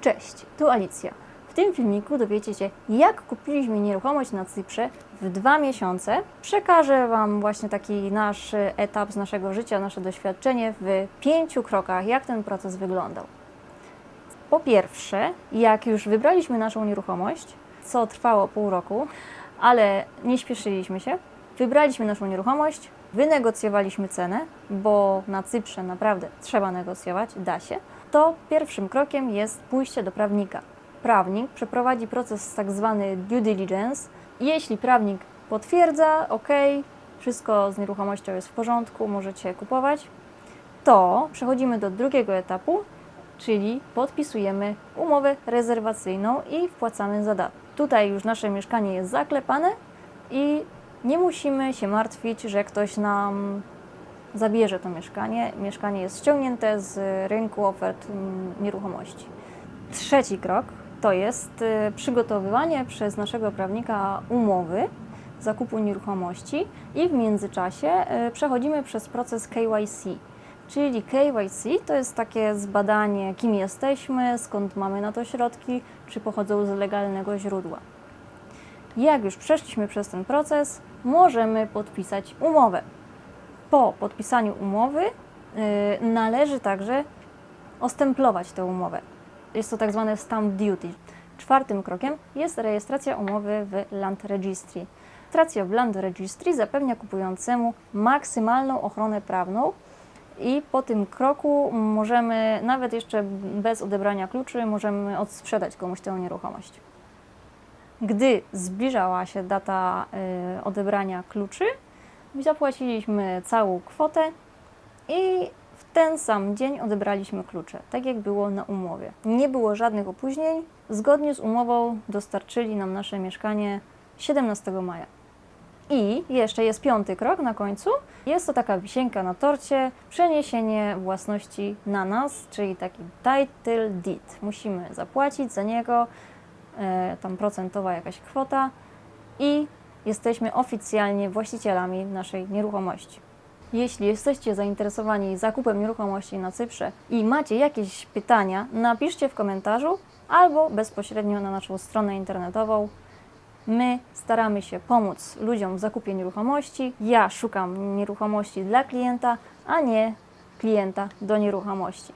Cześć, tu Alicja. W tym filmiku dowiecie się, jak kupiliśmy nieruchomość na Cyprze w dwa miesiące. Przekażę Wam właśnie taki nasz etap z naszego życia, nasze doświadczenie w pięciu krokach, jak ten proces wyglądał. Po pierwsze, jak już wybraliśmy naszą nieruchomość, co trwało pół roku, ale nie śpieszyliśmy się, wybraliśmy naszą nieruchomość, wynegocjowaliśmy cenę, bo na Cyprze naprawdę trzeba negocjować, da się, to pierwszym krokiem jest pójście do prawnika. Prawnik przeprowadzi proces tak zwany due diligence. Jeśli prawnik potwierdza, ok, wszystko z nieruchomością jest w porządku, możecie kupować, to przechodzimy do drugiego etapu, czyli podpisujemy umowę rezerwacyjną i wpłacamy za. Tutaj już nasze mieszkanie jest zaklepane i nie musimy się martwić, że ktoś nam zabierze to mieszkanie. Mieszkanie jest ściągnięte z rynku ofert mm, nieruchomości. Trzeci krok to jest y, przygotowywanie przez naszego prawnika umowy zakupu nieruchomości i w międzyczasie y, przechodzimy przez proces KYC. Czyli KYC to jest takie zbadanie, kim jesteśmy, skąd mamy na to środki, czy pochodzą z legalnego źródła. Jak już przeszliśmy przez ten proces, możemy podpisać umowę. Po podpisaniu umowy y, należy także ostemplować tę umowę. Jest to tak zwane stamp duty. Czwartym krokiem jest rejestracja umowy w Land Registry. Rejestracja w Land Registry zapewnia kupującemu maksymalną ochronę prawną i po tym kroku możemy, nawet jeszcze bez odebrania kluczy, możemy odsprzedać komuś tę nieruchomość. Gdy zbliżała się data y, odebrania kluczy, zapłaciliśmy całą kwotę i w ten sam dzień odebraliśmy klucze, tak jak było na umowie. Nie było żadnych opóźnień. Zgodnie z umową dostarczyli nam nasze mieszkanie 17 maja. I jeszcze jest piąty krok na końcu. Jest to taka wisienka na torcie, przeniesienie własności na nas, czyli taki title deed. Musimy zapłacić za niego, tam procentowa jakaś kwota i jesteśmy oficjalnie właścicielami naszej nieruchomości. Jeśli jesteście zainteresowani zakupem nieruchomości na Cyprze i macie jakieś pytania, napiszcie w komentarzu albo bezpośrednio na naszą stronę internetową. My staramy się pomóc ludziom w zakupie nieruchomości. Ja szukam nieruchomości dla klienta, a nie klienta do nieruchomości.